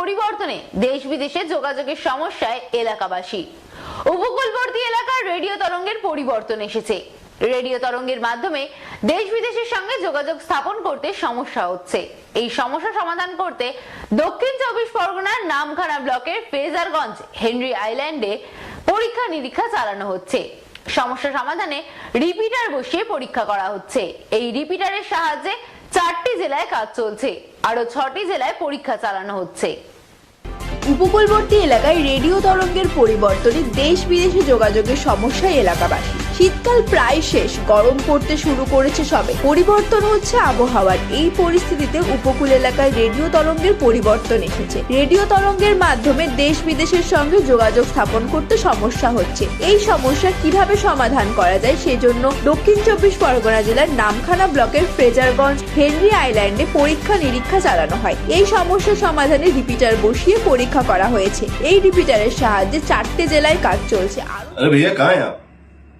পরিবর্তনে দেশ বিদেশে যোগাযোগের সমস্যায় এলাকাবাসী। উপকূলবর্তী এলাকার রেডিও তরঙ্গের পরিবর্তন এসেছে। রেডিও তরঙ্গের মাধ্যমে দেশ বিদেশের সঙ্গে যোগাযোগ স্থাপন করতে সমস্যা হচ্ছে। এই সমস্যা সমাধান করতে দক্ষিণ চব্বিশ পরগনার নামখানা ব্লকের ফেজারগঞ্জ হেনরি আইল্যান্ডে পরীক্ষা নিরীক্ষা চালানো হচ্ছে। সমস্যা সমাধানে রিপিটার বসিয়ে পরীক্ষা করা হচ্ছে। এই রিপিটারের সাহায্যে চারটি জেলায় কাজ চলছে। আরও ছটি জেলায় পরীক্ষা চালানো হচ্ছে। উপকূলবর্তী এলাকায় রেডিও তরঙ্গের পরিবর্তনে দেশ বিদেশে যোগাযোগের সমস্যায় এলাকাবাসী। শীতকাল প্রায় শেষ। গরম পড়তে শুরু করেছে সবে। পরিবর্তন হচ্ছে আবহাওয়ার। এই পরিস্থিতিতে উপকূল এলাকায় রেডিও তরঙ্গের পরিবর্তন এসেছে। রেডিও তরঙ্গের মাধ্যমে দেশ বিদেশের সঙ্গে যোগাযোগ স্থাপন করতে সমস্যা হচ্ছে। এই সমস্যা কীভাবে সমাধান করা যায় সেজন্য দক্ষিণ চব্বিশ পরগনা জেলার নামখানা ব্লকের ফ্রেজারগঞ্জ হেনরি আইল্যান্ডে পরীক্ষা নিরীক্ষা চালানো হয়। এই সমস্যা সমাধানে রিপিটার বসিয়ে পরীক্ষা করা হয়েছে। এই রিপিটারের সাহায্যে চারটে জেলায় কাজ চলছে। আরও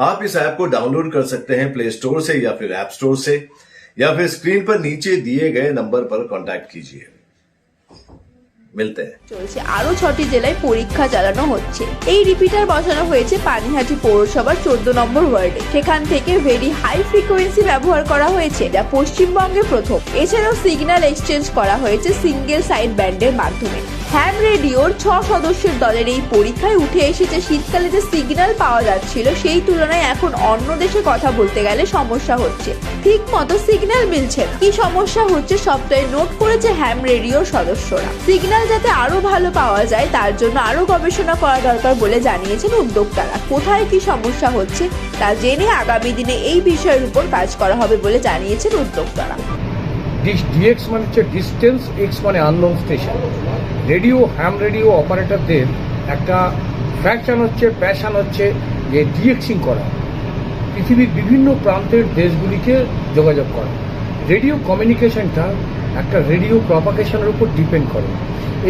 आप इस ऐप को डाउनलोड कर सकते हैं प्ले स्टोर से या फिर ऐप स्टोर से या फिर स्क्रीन पर नीचे दिए गए नंबर पर कांटेक्ट कीजिए मिलते हैं চলছে আরো ছটি জেলায় পরীক্ষা চালানো হচ্ছে এই রিপিটার বসানো হয়েছে পানিহাটি পৌরসভার চোদ্দ নম্বর ওয়ার্ডে সেখান থেকে ভেরি হাই ফ্রিকোয়েন্সি ব্যবহার করা হয়েছে যা পশ্চিমবঙ্গে প্রথম এছাড়াও সিগন্যাল এক্সচেঞ্জ করা হয়েছে সিঙ্গেল সাইড ব্যান্ডের মাধ্যমে হ্যাম রেডিওর ছ সদস্যের দলের এই পরীক্ষায় উঠে এসেছে শীতকালে যে সিগন্যাল পাওয়া যাচ্ছিল, সেই তুলনায় এখন অন্য দেশে কথা বলতে গেলে সমস্যা হচ্ছে। ঠিক মতো সিগন্যাল মিলছে কি সমস্যা হচ্ছে সবটাই নোট করেছে হ্যাম রেডিওর সদস্যরা। সিগন্যাল যাতে আরও ভালো পাওয়া যায়, তার জন্য আরও গবেষণা করা দরকার বলে জানিয়েছেন উদ্যোক্তারা। কোথায় কি সমস্যা হচ্ছে, তা জেনে আগামী দিনে এই বিষয়ের উপর কাজ করা হবে বলে জানিয়েছেন উদ্যোক্তারা। ডিএক্স মানে হচ্ছে ডিস্টেন্স এক্স মানে unknown station radio ham radio অপারেটরদের একটা ফ্যাকশন হচ্ছে প্যাশন হচ্ছে যে ডিএক্সিং করা। পৃথিবীর বিভিন্ন প্রান্তের দেশগুলিকে যোগাযোগ করা। রেডিও কমিউনিকেশনটা একটা রেডিও প্রপাগেশনের উপর ডিপেন্ড করে।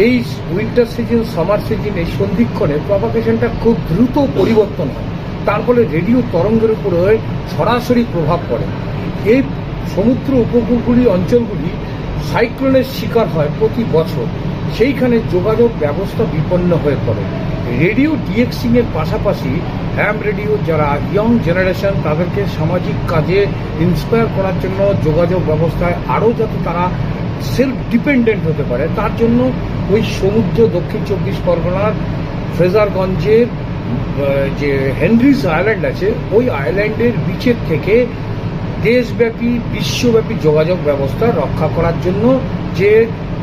এই উইন্টার সিজন সামার সিজন এই সন্ধিক্ষণে প্রপাগেশনটা খুব দ্রুত পরিবর্তন হয়। তার ফলে রেডিও তরঙ্গের উপরে সরাসরি প্রভাব পড়ে। এই সমুদ্র উপকূলগুলি, অঞ্চলগুলি সাইক্লোনের শিকার হয় প্রতি বছর। সেইখানে যোগাযোগ ব্যবস্থা বিপন্ন হয়ে পড়ে। রেডিও ডিএক্সিং এর পাশাপাশি হ্যাম রেডিও যারা ইয়ং জেনারেশন তাদেরকে সামাজিক কাজে ইন্সপায়ার করার জন্য যোগাযোগ ব্যবস্থায় আরও যাতে তারা সেলফ ডিপেন্ডেন্ট হতে পারে, তার জন্য ওই সমুদ্র দক্ষিণ চব্বিশ পরগনার ফ্রেজারগঞ্জের যে হেনরিস আইল্যান্ড আছে, ওই আইল্যান্ডের বিচের থেকে দেশব্যাপী, বিশ্বব্যাপী যোগাযোগ ব্যবস্থা রক্ষা করার জন্য যে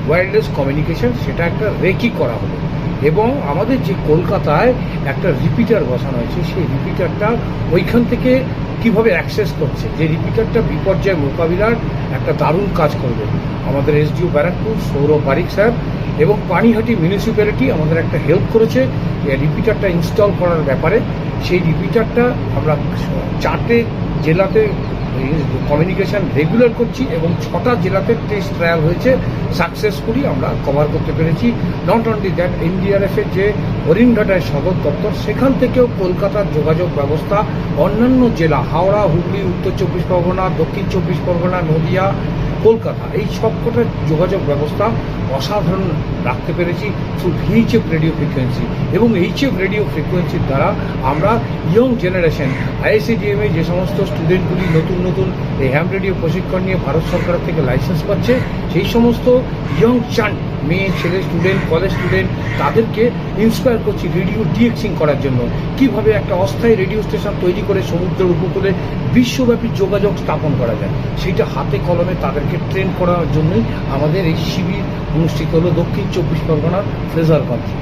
ওয়্যারলেস কমিউনিকেশন সেটা একটা রেকি করা হলো। এবং আমাদের যে কলকাতায় একটা রিপিটার বসানো হয়েছে, সেই রিপিটারটা ওইখান থেকে কীভাবে অ্যাক্সেস করছে? যে রিপিটারটা বিপর্যয় মোকাবিলার একটা দারুণ কাজ করবে। আমাদের এসডিও ব্যারাকপুর, সৌরভ পারিক সাহেব এবং পানিহাটি মিউনিসিপ্যালিটি আমাদের একটা হেল্প করেছে রিপিটারটা ইনস্টল করার ব্যাপারে। সেই রিপিটারটা আমরা চারটে জেলাতে কমিউনিকেশন রেগুলার করছি এবং ছটা জেলাতে টেস্ট ট্রায়াল হয়েছে। সাকসেসফুলি আমরা কভার করতে পেরেছি। নট অনলি দ্যাট এনডিআরএফের যে হরিণঘাটায় সদর দপ্তর, সেখান থেকেও কলকাতার যোগাযোগ ব্যবস্থা। অন্যান্য জেলা, হাওড়া, হুগলি, উত্তর চব্বিশ পরগনা, দক্ষিণ চব্বিশ পরগনা, নদিয়া কলকাতা। এই সবকটা যোগাযোগ ব্যবস্থা অসাধারণ রাখতে পেরেছি থ্রু ভিএইচএফ রেডিও ফ্রিকোয়েন্সি এবং এইচএফ রেডিও ফ্রিকোয়েন্সির দ্বারা আমরা ইয়ং জেনারেশন আইএসিডিএমে যে সমস্ত স্টুডেন্টগুলি নতুন নতুন এই হ্যাম রেডিও প্রশিক্ষণ নিয়ে ভারত সরকার থেকে লাইসেন্স পাচ্ছে, সেই সমস্ত ইয়ং চান মেয়ে, ছেলে স্টুডেন্ট কলেজ স্টুডেন্ট তাদেরকে ইন্সপায়ার করছি রেডিও ডিএক্সিং করার জন্য। কীভাবে একটা অস্থায়ী রেডিও স্টেশন তৈরি করে সমুদ্রের উপকূলে বিশ্বব্যাপী যোগাযোগ স্থাপন করা যায় সেইটা হাতে কলমে তাদেরকে ট্রেন করার জন্যই আমাদের এই শিবির অনুষ্ঠিত হলো দক্ষিণ চব্বিশ পরগনার ফ্রেজারগঞ্জে